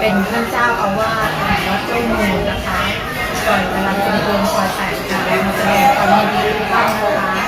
เป็นท่านเจ้าอาวาสวัดเจ้ามูลนะคะก่อนกำลังจะโดนคอยแตกค่ะมาแสดงความยินดีทุกท่านนะคะ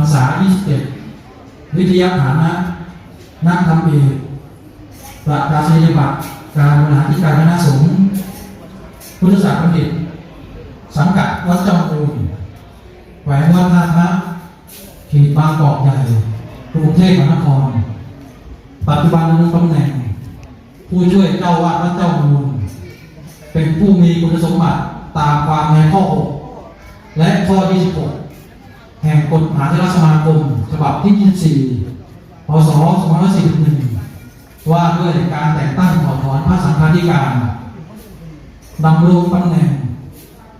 รรษา 27 วิทยาฐานะ นักธรรมเอกประกาศนียบัตรการบริหารธิการคณะสงฆ์พุทธศาสตร์บัณฑิต สังกัดวัดจ้าคูนแขวงวัดท่าพระเขตบางกอกใหญ่กรุงเทพมหานคร ปัจจุบันดำรงตำแหน่ง ผู้ช่วยเจ้าวาดวัดเจ้าคูนเป็นผู้มีคุณสมบัติตามความในข้อ 6 และข้อ 26 แห่งกฎมหาเถรสมาคมฉบับที่ 24 พศ 2541 ว่าด้วยการแต่งตั้งถอดถอนพระสังฆาธิการดำรงตำแหน่ง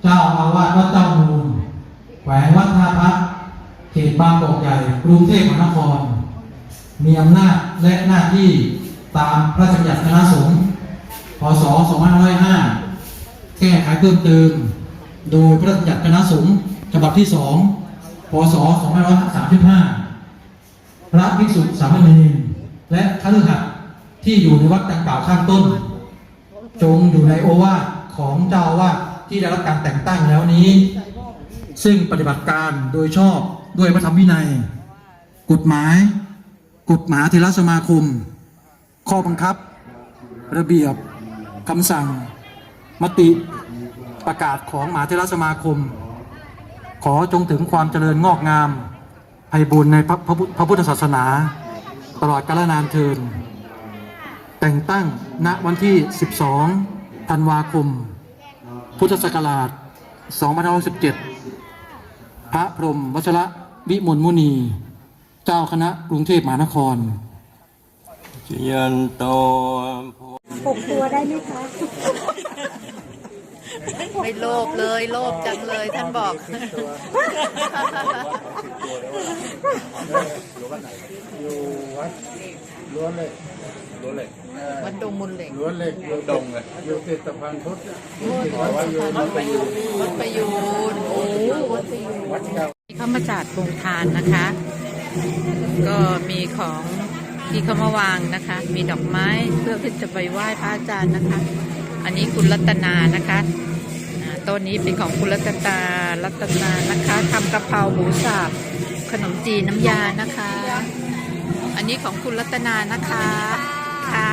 เจ้าอาวาสวัดเจ้ามูลแขวงวัดท่าพระเขตบางกอกใหญ่กรุงเทพมหานคร มีอำนาจและหน้าที่ตามพระราชบัญญัติคณะสงฆ์พศ 2505 แก้ไขเพิ่มเติม โดยพระราชบัญญัติคณะสงฆ์ฉบับที่2 พศ 2535 พระภิกษุสามเณรและคฤหัสถ์ที่อยู่ในวัดดังกล่าวข้างต้น จงอยู่ในโอวาทของเจ้าอาวาที่ได้รับการแต่งตั้งแล้วนี้ ซึ่งปฏิบัติการโดยชอบด้วยพระธรรมวินัย กฎหมาย กฎหมาเทรสมาคม ข้อบังคับ ระเบียบคำสั่ง มติประกาศของมหาเทรสมาคม ขอจงถึงความเจริญงอกงามไพบูรณ์ในพระพระพุทธพระพุทธศาสนา ตลอดกาลนานเทิน แต่งตั้งณวันที่ 12 ธันวาคม พุทธศักราช2517 พระพรหมวัชระวิมลมุนี เจ้าคณะกรุงเทพมหานครชยันโตหกตัวได้ไหมคะ ไม่โลภเลยโลภจังเลยท่านบอกอยู่วัดล้วนเหล็กวัดดงมูลเหล็กล้วนเหล็กอยู่ดงเลยอยู่ติดสะพานพุทธวัดประยูนวัดประยูนโอ้วัดประยูนวัดเก่าเข้ามาจัดโรงทานนะคะ ก็มีของที่เขามาวางนะคะ มีดอกไม้เพื่อที่จะไปไหว้พระอาจารย์นะคะ อันนี้คุณรัตนานะคะอ่าต้นนี้เป็นของคุณรัตนารัตนานะคะทำกะเพราหมูสับขนมจีนน้ำยานะคะ อันนี้ของคุณรัตนานะคะค่ะ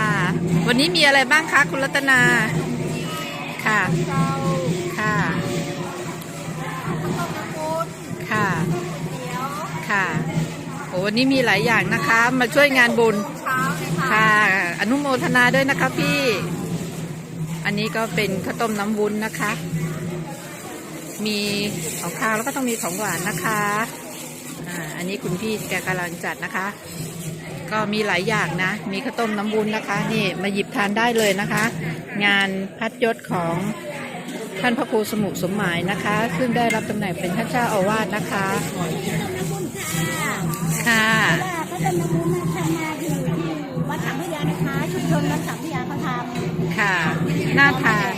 วันนี้มีอะไรบ้างคะคุณรัตนาค่ะค่ะค่ะค่ะโอ้วันนี้มีหลายอย่างนะคะ มาช่วยงานบุญค่ะ อนุโมทนาด้วยนะคะพี่ อันนี้ก็เป็นข้าวต้มน้ำวุ้นนะคะ มีของข้าวแล้วก็ต้องมีของหวานนะคะอ่าอันนี้คุณพี่แกกำลังจัดนะคะ ก็มีหลายอย่างนะ มีข้าวต้มน้ำวุ้นนะคะ นี่มาหยิบทานได้เลยนะคะ งานพัดยศของท่านพระครูสมุสมหมายนะคะ ซึ่งได้รับตำแหน่งเป็นท่านเจ้าอาวาสนะคะ ค่ะว่าพระ ชนแลนสามพี่ยาเขาทค่ะ น่าทาน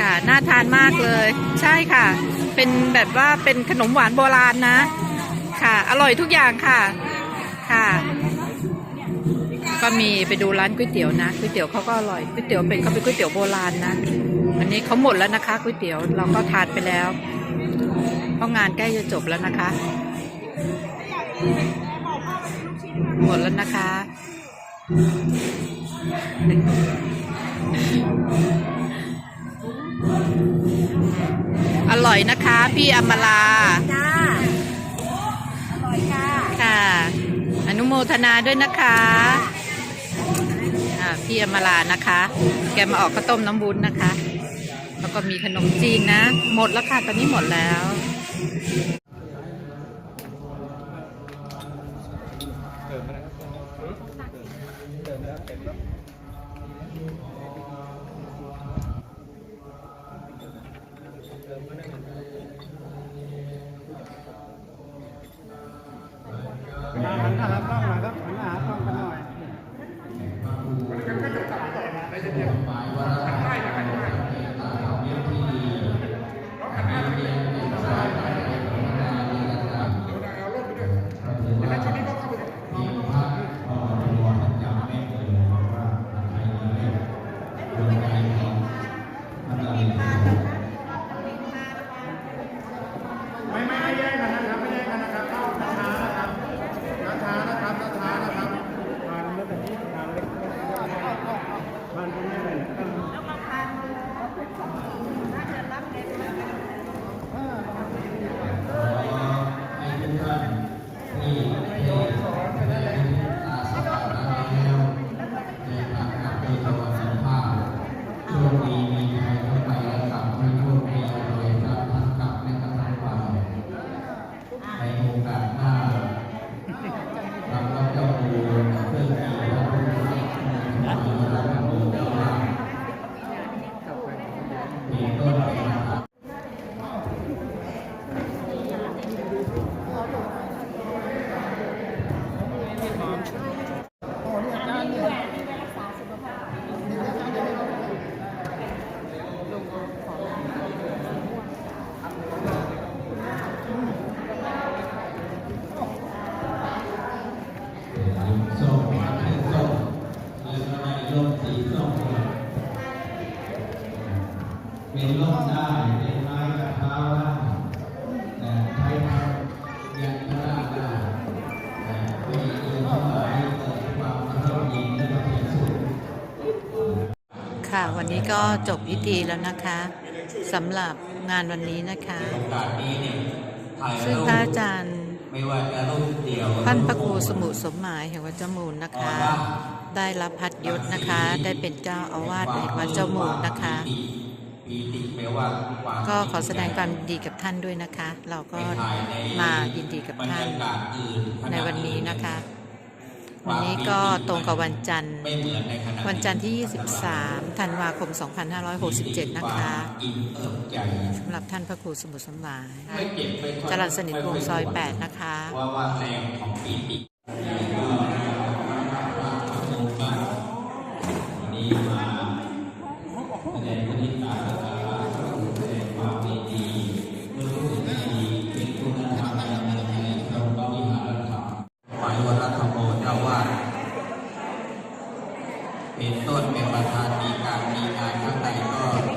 ค่ะ น่าทานมากเลย ใช่ค่ะ เป็นแบบว่าเป็นขนมหวานโบราณนะ ค่ะ อร่อยทุกอย่างค่ะ ค่ะ ก็มีไปดูร้านก๋วยเตี๋ยวนะ ก๋วยเตี๋ยวเขาก็อร่อย ก๋วยเตี๋ยวเป็นเขาเป็นก๋วยเตี๋ยวโบราณนะ อันนี้เขาหมดแล้วนะคะก๋วยเตี๋ยว เราก็ทานไปแล้ว เพราะงานใกล้จะจบแล้วนะคะ หมดแล้วนะคะ อร่อยนะคะ พี่อมลาจ้าอร่อยค่ะค่ะ อนุโมทนาด้วยนะคะะพี่อมลานะคะ แกมาออกข้าวต้มน้ำบุญนะคะ แล้วก็มีขนมจีนนะ หมดแล้วค่ะ ตอนนี้หมดแล้ว นี้ก็จบพิธีแล้วนะคะสำหรับงานวันนี้นะคะ ซึ่งพระอาจารย์ท่านพระครูสมุสมหมายแห่งวัดเจ้ามูลนะคะ ได้รับพัดยศนะคะ ได้เป็นเจ้าอาวาสแห่งวัดเจ้ามูลนะคะ ก็ขอแสดงความดีกับท่านด้วยนะคะ เราก็มายินดีกับท่านในวันนี้นะคะ วันนี้ก็ตรงกับวันจันทร์วันจันทร์ที่ 23 ธันวาคม 2567 นะคะสำหรับท่านพระครูสมุทรสมหมายจรัญสนิทวงซอย 8 นะคะ เป็นต้นเป็นประธานมีการมีการนข้างในก็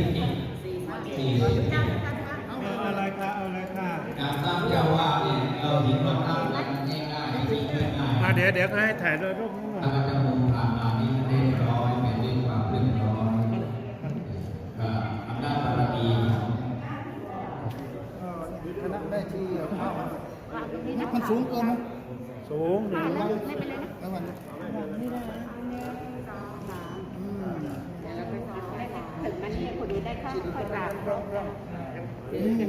เการตั้งเจ้าว่าเนี่ยเราเห็งมันง่ายๆจริงๆง่าเดี๋ยวเดี๋ยวให้ถ่ายด้ยรูปนี้ก่อาจะมุมผ่านมานี่เรียบร้อยเป็นเรื่องความเรียบร้อยอำนาจบารมีคณะได้ที่เข้ามันสูงเกินไหมสูงหนึ่งแล้วมัน ข้าวค่อยกราบอืม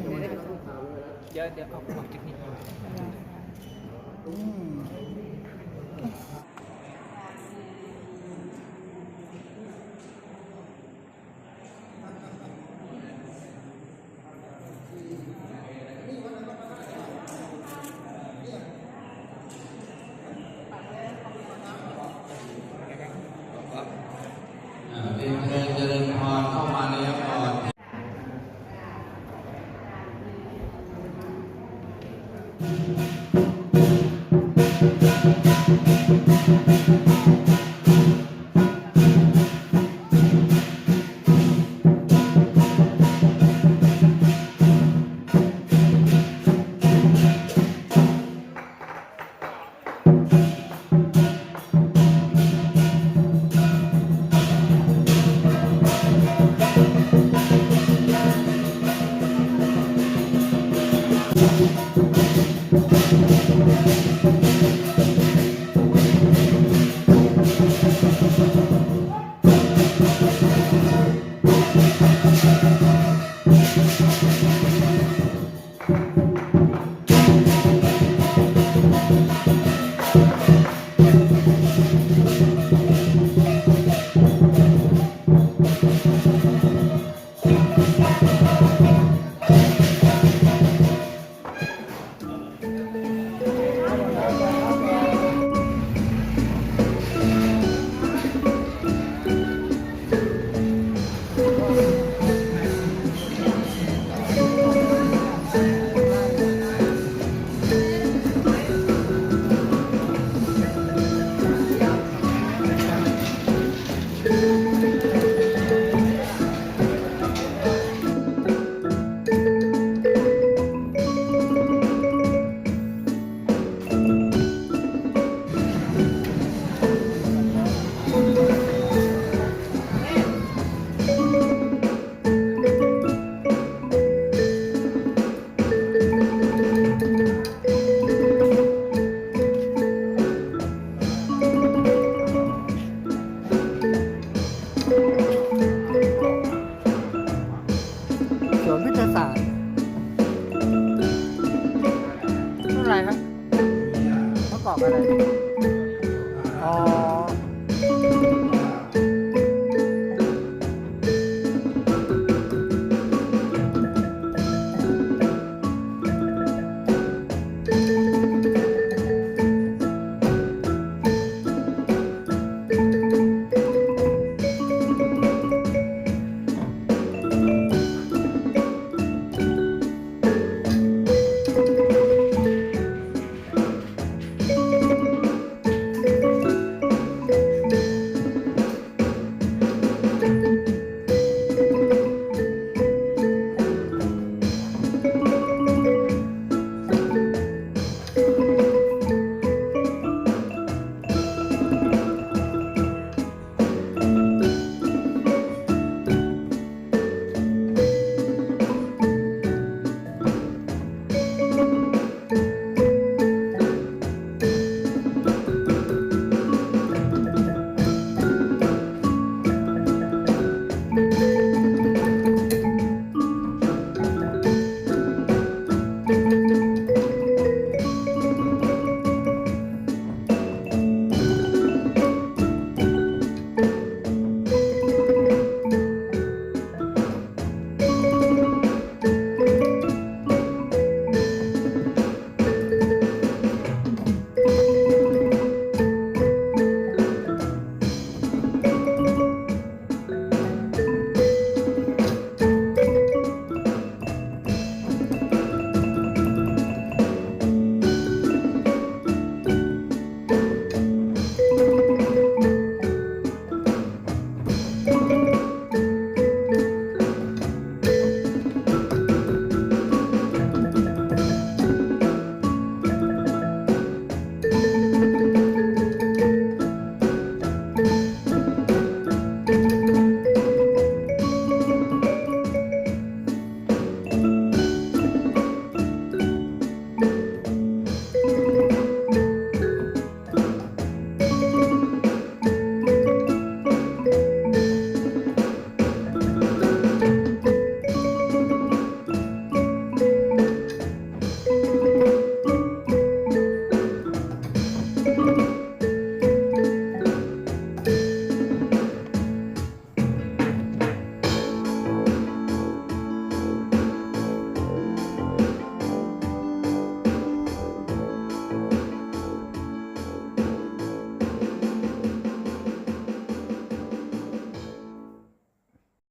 เดี๋ยวเดี๋ยวเอาออกจากนี้อืม